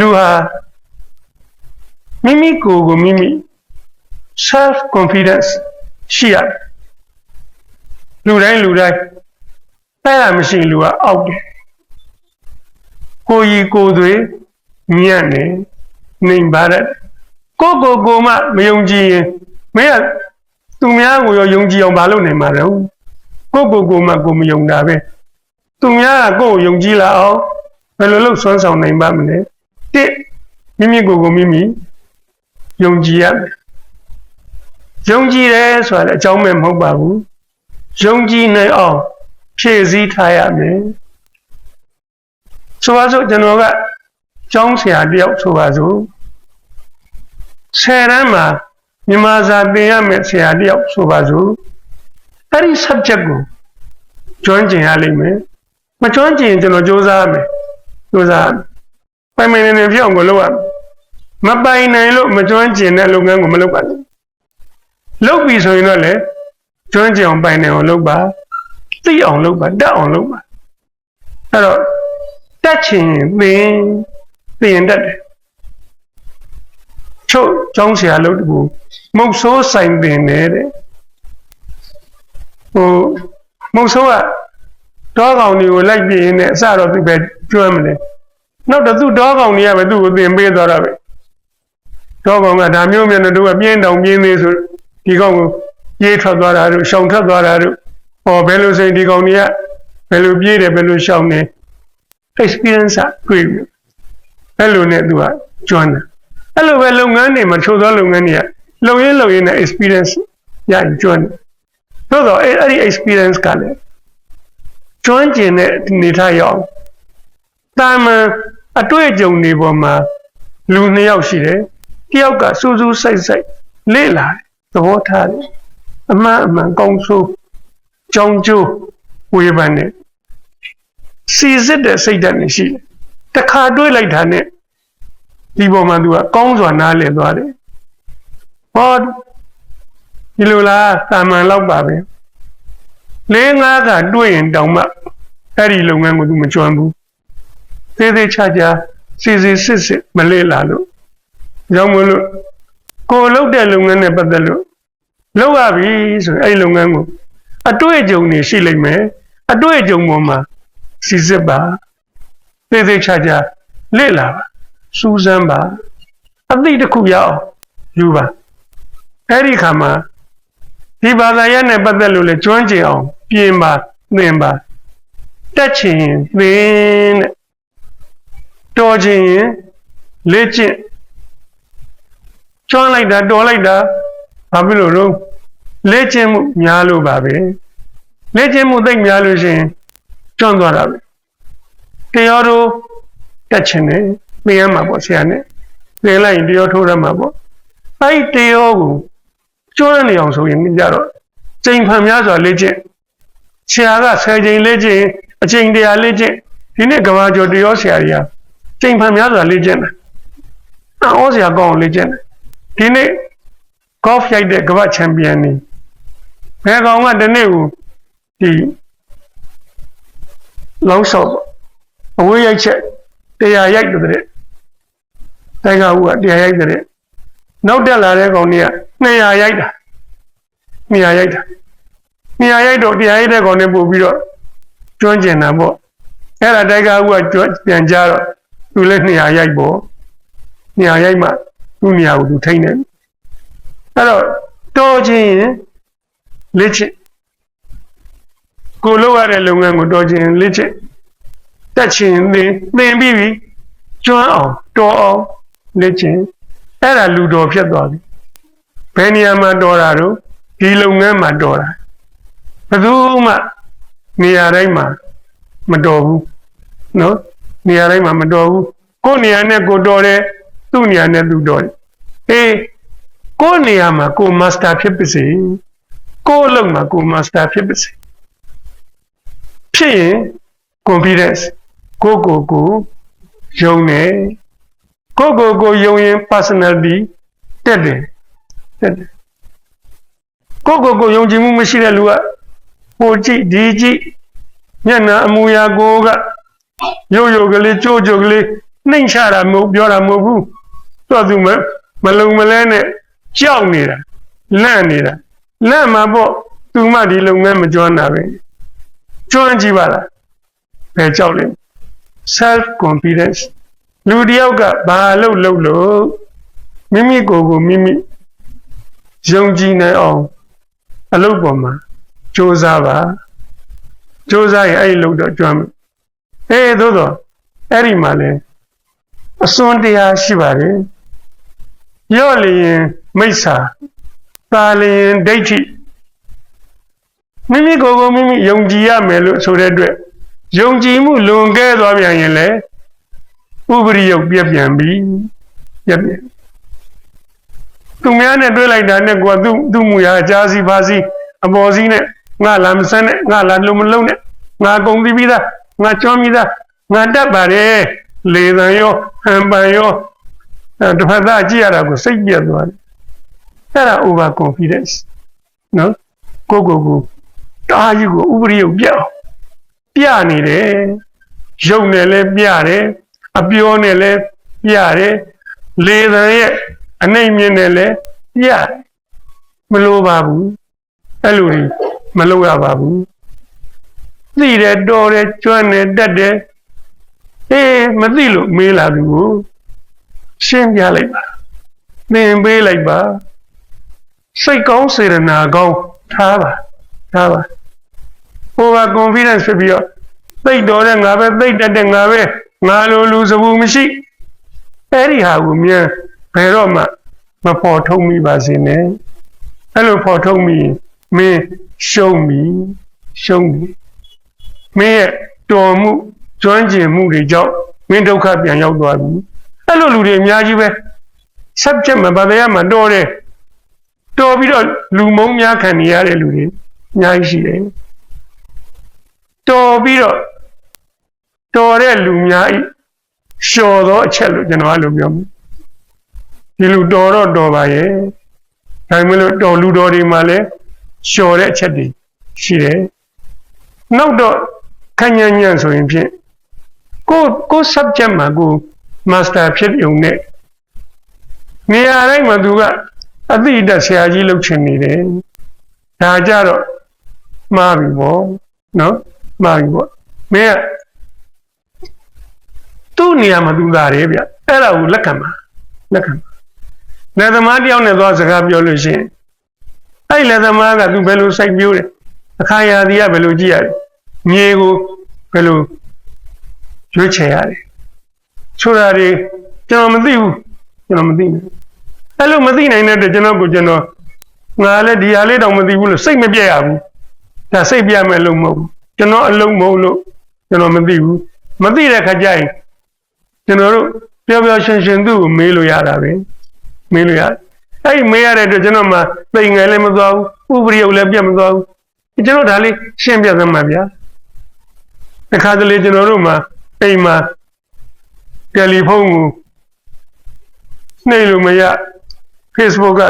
လူဟာမိမိကိုယ်ကိုမိမိ self confidence ရှိရတယ်လူတိုင်းလူတိုင်းအဲ့ဒါမရှိလူကအောက်တယ်ကိုယ်ကြီးကိုယ်သွေးညံ့နေနေပါတဲ့ကိုယ့်ကိုယ်ကိုယ်မှမယုံကြည်ရင်မင်းကသူများကိုရောယုံကြည်အောင်မလုပ်နိုင်မှာတော့ကိုယ့်ကိုယ်ကိုယ်မှကိုယ်မယုံတာပဲသူများကကိုယ့်ကိုယုံကြည်လာအောင်ဘယ်လိုလုပ်ဆွမ်းဆောင်နိုင်ပါမလဲ တစ်မိမိကိုယ်ကိုမိမိယုံကြည်ရမယ်ယုံကြည်တယ်ဆိုတာလည်းအကြောင်းမဲ့မဟုတ်ပါဘူးယုံကြည်နိုင်အောင်ဖြည့်ဆည်းထားရမယ်ဆိုပါစို့ကျွန်တော်ကကျောင်းဆရာတယောက်ဆိုပါစို့ဆယ်တန်းမှာမြန်မာစာသင်ရမယ်ဆရာတယောက်ဆိုပါစို့အဲ့ဒီ subject ကိုကျွမ်းကျင်ရလိမ့်မယ်မကျွမ်းကျင်ရင်ကျွန်တော်စူးစမ်းရမယ်စူးစမ်းရမယ် ပိုင်ပိုင်နေနေဖြစ်အောင်ကိုလုပ်ရမယ်မပိုင်နိုင်လို့မကျွမ်းကျင်တဲ့လုပ်ငန်းကိုမလုပ်ပါနဲ့လုပ်ပြီဆိုရင်တော့လေကျွမ်းကျင်အောင်ပိုင်နိုင်အောင်လုပ်ပါသိအောင်လုပ်ပါတတ်အောင်လုပ်ပါအဲ့တော့တက်ချင်ရင်သင်သင်တတ်တယ်ချုပ်ကျောင်းဆရာလုပ်တကူမုတ်ဆိုးဆိုင်ပင်နေတဲ့ဟိုမုတ်ဆိုးကတောကောင်တွေကိုလိုက်ပြင်းနေအစတော့သူပဲကျွမ်းမလဲ နောက်တော့သူ့တောကောင်တွေကပဲသူ့ကိုသင်ပေးသွားတာပဲတောကောင်ကဒါမျိုးမျိုးနဲ့တို့ကပြင်းတောင်ပြင်းသေးဆိုဒီကောင်ကိုပြေးထွက်သွားတာတို့ရှောင်ထွက်သွားတာတို့ဟောဘယ်လိုစိန်ဒီကောင်တွေကဘယ်လိုပြေးတယ်ဘယ်လိုရှောင်နေ experience ကတွေ့ပြီအဲ့လိုနဲ့သူကကျွမ်းတယ်အဲ့လိုပဲလုပ်ငန်းတွေမှာချိုးသောလုပ်ငန်းတွေကလုံရင်းလုံရင်းနဲ့ experience ရရင်ကျွမ်းတယ်သို့တော့အဲ့အဲ့ဒီ experience ကလည်းကျွမ်းကျင်တဲ့အနေထားရောက်တာမန် အတွေ့အကြုံတွေပေါ်မှာလူနှစ်ယောက်ရှိတယ်တယောက်ကစူးစူးစိုက်စိုက်လေ့လာတယ်သဘောထားတယ်အမှန်အမှန်ကောင်းဆိုးကြောင်းကျိုးဝေဖန်တယ်စီစစ်တဲ့စိတ်ဓာတ်နဲ့ရှိတယ်တခါတွေးလိုက်တာနဲ့ဒီပေါ်မှာသူကကောင်းစွာနားလည်သွားတယ်ဟောဒီလိုလားတာမန်လောက်ပါပဲလေးငါးကတွေ့ရင်တောင်မှအဲ့ဒီလုပ်ငန်းကိုသူမကျွမ်းဘူး သေးသေးချာချာစီစီစစ်စစ်မလေ့လာလို့ကြောင့်မလို့ကိုယ်လုပ်တဲ့လုပ်ငန်းနဲ့ပတ်သက်လို့လုပ်ရပြီဆိုရင်အဲ့ဒီလုပ်ငန်းကိုအတွေ့အကြုံတွေရှိလိမ့်မယ်အတွေ့အကြုံပေါ်မှာစီစစ်ပါသေးသေးချာချာလေ့လာပါစူးစမ်းပါအသိတစ်ခုရအောင်ယူပါအဲ့ဒီခါမှာဒီဘာသာရပ်နဲ့ပတ်သက်လို့လေကျွမ်းကျင်အောင်ပြင်ပါသင်ပါတက်ချင်ရင်သင်တဲ့ တော်ချင်ရင်လေ့ကျင့်ကျွမ်းလိုက်တာတော်လိုက်တာဘာဖြစ်လို့တော့လေ့ကျင့်မှုများလို့ပါပဲလေ့ကျင့်မှုသိပ်များလို့ရှိရင်ကျွမ်းသွားတာပဲတရားတို့တက်ချင်တယ်သင်ရမှာပေါ့ဆရာနဲ့သင်လိုက်ရင်တရားထိုးရမှာပေါ့အဲ့ဒီတရားကိုကျွမ်းနေအောင်ဆိုရင်ကြတော့ချိန်ဖန်များစွာလေ့ကျင့်ဆရာက10ချိန်လေ့ကျင့်အချိန်တရာလေ့ကျင့်ဒီနေ့ကဘာကျော်တရားဆရာကြီးက ချိန်ဖန်များစွာလေ့ကျင့်တယ်အော်ဆရာကောင်းလေ့ကျင့်တယ်ဒီနေ့ golf ရိုက်တဲ့ကမ္ဘာချန်ပီယံနေဘယ်ကောင်ကဒီနေ့ကိုဒီလောင်းလျှောက်အဝေးရိုက်ချက်တရားရိုက်တဲ့တဲ့တိုင်ကဦးကတရားရိုက်တဲ့နောက်တက်လာတဲ့ကောင်တွေက200ရိုက်တာ200ရိုက်တာ200ရိုက်တော့တရားရိုက်တဲ့ကောင်တွေပို့ပြီးတော့ကျွမ်းကျင်တာပေါ့အဲ့ဒါတိုင်ကဦးကကျွမ်းပြန်ကြတော့ သူလည်း200ရိုက်ပေါ့200ရိုက်မှသူ့နေရာကိုသူထိန်းတယ်အဲ့တော့တော်ချင်းလက်ချစ်ကိုလုပ်ရတဲ့လုပ်ငန်းကိုတော်ချင်းလက်ချစ်တက်ချင်သင်သင်ပြီးပြီကျွမ်းအောင်တော်အောင်လက်ချင်အဲ့ဒါလူတော်ဖြစ်သွားပြီဘယ်နေရာမှာတော်တာတော့ဒီလုပ်ငန်းမှာတော်တာဘယ်သူမှနေရာတိုင်းမှာမတော်ဘူးနော် နေရာတိုင်းမှာမတော်ဘူးကိုယ်နေရာနဲ့ကိုတော်တယ်သူ့နေရာနဲ့သူတော်တယ်အေးကိုယ်နေရာမှာကိုမာစတာဖြစ်ပါစေကိုယ်အလုပ်မှာကိုမာစတာဖြစ်ပါစေဖြစ်ရင် confidence ကိုကိုကိုယုံတယ်ကိုကိုကိုယုံရင် personality တက်တယ်တက်တယ်ကိုကိုကိုယုံကြည်မှုမရှိတဲ့လူကဟိုကြည့်ဒီကြည့်မျက်နှာအမူအရာကိုက ရုပ်ရုပ်ကလေးကြိုးကြိုးကလေး နှိမ့်ချတာမဟုတ်ပြောတာမဟုတ်ဘူးသူကသူမမလုံမလဲနဲ့ကြောက်နေတာလန့်နေတာလန့်မှာပေါ့သူမှဒီလုပ်ငန်းမကျွမ်းတာပဲကျွမ်းကြည့်ပါလားဘယ်ကြောက်လဲ self confidence လူတယောက်ကဘာလို့လုပ်လို့မိမိကိုယ်ကိုမိမိယုံကြည်နိုင်အောင်အလုပ်ပေါ်မှာစ조사ပါစ조사ရင်အဲ့ဒီလုပ်တော့ကျွမ်းမယ် အေးသို့တော့အဲ့ဒီမှာလဲအစွန်းတရားရှိပါတယ်ရော့လျင်မိစ္ဆာတာလျင်ဒိဋ္ဌိမိမိကိုယ်ကိုမိမိယုံကြည်ရမယ်လို့ဆိုတဲ့အတွက်ယုံကြည်မှုလွန်ကဲသွားပြန်ရင်လည်းဥပရိယုတ်ပြက်ပြန်ပြီပြက်ပြန်သူများနဲ့တွေ့လိုက်တာနဲ့ကိုယ်ကသူ့သူ့မူရာအကြားစီပါစီအပေါ်စီနဲ့ငါလာမစမ်းနဲ့ငါလာလုံးမလုံးနဲ့ငါကုန်ပြီးပြီးသား ငါကျွမ်းပြီးသားငါတတ်ပါတယ်လေသံရောဟန်ပန်ရောအဲတစ်ဖက်သားကြည့်ရတာကိုစိတ်ပြက်သွားတယ်အဲ့ဒါ over confidence နော်ကိုကိုကိုတားကြီးကိုဥပရိယုတ်ပြက်အောင်ပြနေတယ်ရုပ်နဲ့လည်းပြတယ်အပြောနဲ့လည်းပြတယ်လေသံရဲ့အနှိမ့်မြင့်နဲ့လည်းပြတယ်မလိုပါဘူးအဲ့လိုကြီးမလုပ်ရပါဘူး သိတယ်တော်တယ်ကျွမ်းတယ်တက်တယ်အေးမသိလို့မေးလာသူကိုရှင်းပြလိုက်ပါသင်ပေးလိုက်ပါစိတ်ကောင်းစေရနာကောင်းထားပါထားပါ over confidence ဖြစ်ပြီးတော့သိတ်တော်တဲ့ငါပဲသိတ်တက်တဲ့ငါပဲငါလိုလူစဘူးမရှိအဲ့ဒီဟာကိုမြန်ဘယ်တော့မှမဖော်ထုတ်မိပါစေနဲ့အဲ့လိုဖော်ထုတ်မိရင်မင်းရှုံးပြီရှုံးပြီ မင်းရဲ့တော်မှုကျွမ်းကျင်မှုတွေကြောင့်မင်းဒုက္ခပြန်ရောက်သွားပြီအဲ့လိုလူတွေအများကြီးပဲ subject မှာဗာတရားမှာတော်တယ်တော်ပြီးတော့လူမုံများခံနေရတဲ့လူတွေအများကြီးရှိတယ်တော်ပြီးတော့တော်တဲ့လူများဤလျှော်သောအချက်လို့ကျွန်တော်အဲ့လိုပြောမယ်ဒီလူတော်တော့တော်ပါရဲ့ဒါမှမဟုတ်တော်လူတော်တွေမှာလည်းလျှော်တဲ့အချက်တွေရှိတယ်နောက်တော့ ခញ្ញညံ့ဆိုရင်ဖြင့်ကိုကို subject မှာကို master ဖြစ်ုံနဲ့နေရာတိုင်းမှာသူကအသိတက်ဆရာကြီးလုပ်ချင်နေတယ်ဒါကြတော့မှားပြီပေါ့နော်မှားပြီပေါ့မင်းကသူ့နေရာမှာသူသာတယ်ဗျအဲ့ဒါကိုလက်ခံပါလက်ခံပါလက်သမားတယောက်နဲ့သွားစကားပြောလို့ရှိရင်အဲ့လက်သမားကသူဘယ်လိုစိုက်ပြိုးတယ်အခါရာသီကဘယ်လိုကြည့်ရတယ် မြေကိုဘယ်လိုရွေးချယ်ရတယ်ဆိုတာတွေကျွန်တော်မသိဘူးကျွန်တော်မသိဘူးအဲ့လိုမသိနိုင်တဲ့အတွက်ကျွန်တော်ကိုကျွန်တော်ငါလည်းဒီဟာလေးတောင်မသိဘူးလို့စိတ်မပြည့်ရဘူးဒါစိတ်ပြမယ်လို့မဟုတ်ဘူးကျွန်တော်အလုံးမဟုတ်လို့ကျွန်တော်မသိဘူးမသိတဲ့ခါကျရင်ကျွန်တော်တို့ပျော်ပျော်ရွှင်ရွှင်သူ့ကိုမေးလို့ရတာပဲမေးလို့ရအဲ့ဒီမေးရတဲ့အတွက်ကျွန်တော်မှသိငယ်လည်းမသွားဘူးဥပရိယုတ်လည်းပြတ်မသွားဘူးကျွန်တော်ဒါလေးရှင်းပြသမှာဗျာ တခါတလေကျွန်တော်တို့မှာအိမ်မှာတယ်လီဖုန်းကိုနှိပ်လို့မရ Facebook က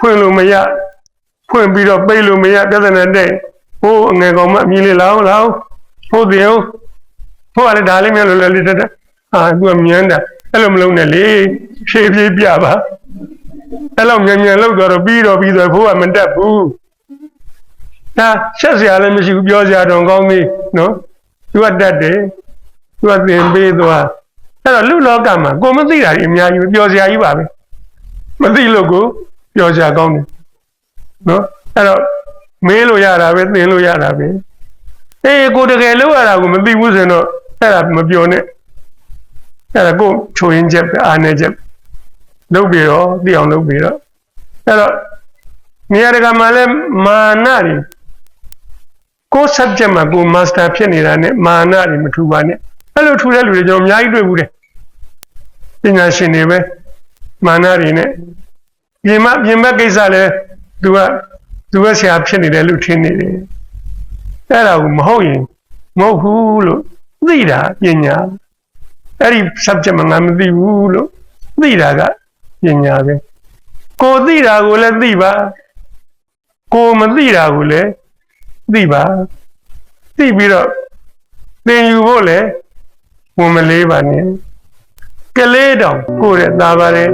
ဖွင့်လို့မရဖွင့်ပြီးတော့ပိတ်လို့မရပြဿနာတဲ့ဟိုအငယ်ကောင်မအမြင်လေးလောင်းလောင်းဟုတ်တယ်ဟုတ်ဟိုကလည်းဒါလေးမြန်လို့လည်းတက်တက်အာသူကမြန်တာအဲ့လိုမလုံးနဲ့လေဖြည်းဖြည်းပြပါအဲ့လိုမြန်မြန်လောက်တော့ပြီးတော့ပြီးတော့ဘိုးကမတက်ဘူးဒါဆက်စရာလည်းမရှိဘူးပြောစရာတော့ကောင်းပြီနော် သူကတက်တယ်သူကသင်ပေးသွားအဲ့တော့လူလောကမှာကိုမသိတာကြီးအများကြီးပြောစရာကြီးပါပဲမသိလို့ကိုပြောစရာကောင်းတယ်နော်အဲ့တော့မေးလို့ရတာပဲသင်လို့ရတာပဲအေးကိုတကယ်လို့ရတာကိုမသိဘူးဆိုရင်တော့အဲ့ဒါမပြောနဲ့အဲ့ဒါကိုချိုရင်းချက်ပဲအားနေချက်လုပ်ပြီးတော့သိအောင်လုပ်ပြီးတော့အဲ့တော့နေရာတကာမှာလဲမာနတွေ ကို subject မှာကို master ဖြစ်နေတာနဲ့မာနတွေမထူပါနဲ့အဲ့လိုထူတဲ့လူတွေကျွန်တော်အများကြီးတွေ့ဘူးတယ်ပညာရှင်တွေပဲမာနတွေနဲ့ပြင်မပြင်မကိစ္စလဲသူကသူကဆရာဖြစ်နေတယ်လို့ထင်နေတယ်အဲ့ဒါကိုမဟုတ်ရင်မဟုတ်ဘူးလို့သိတာပညာအဲ့ဒီ subject မှာငါမသိဘူးလို့သိတာကပညာပဲကိုသိတာကိုလည်းသိပါကိုမသိတာကိုလည်း သိပါသိပြီးတော့သင်ယူဖို့လည်းဝန်မလေးပါနဲ့ကလေးတောင်ကိုယ့်ရဲ့သားပါတယ်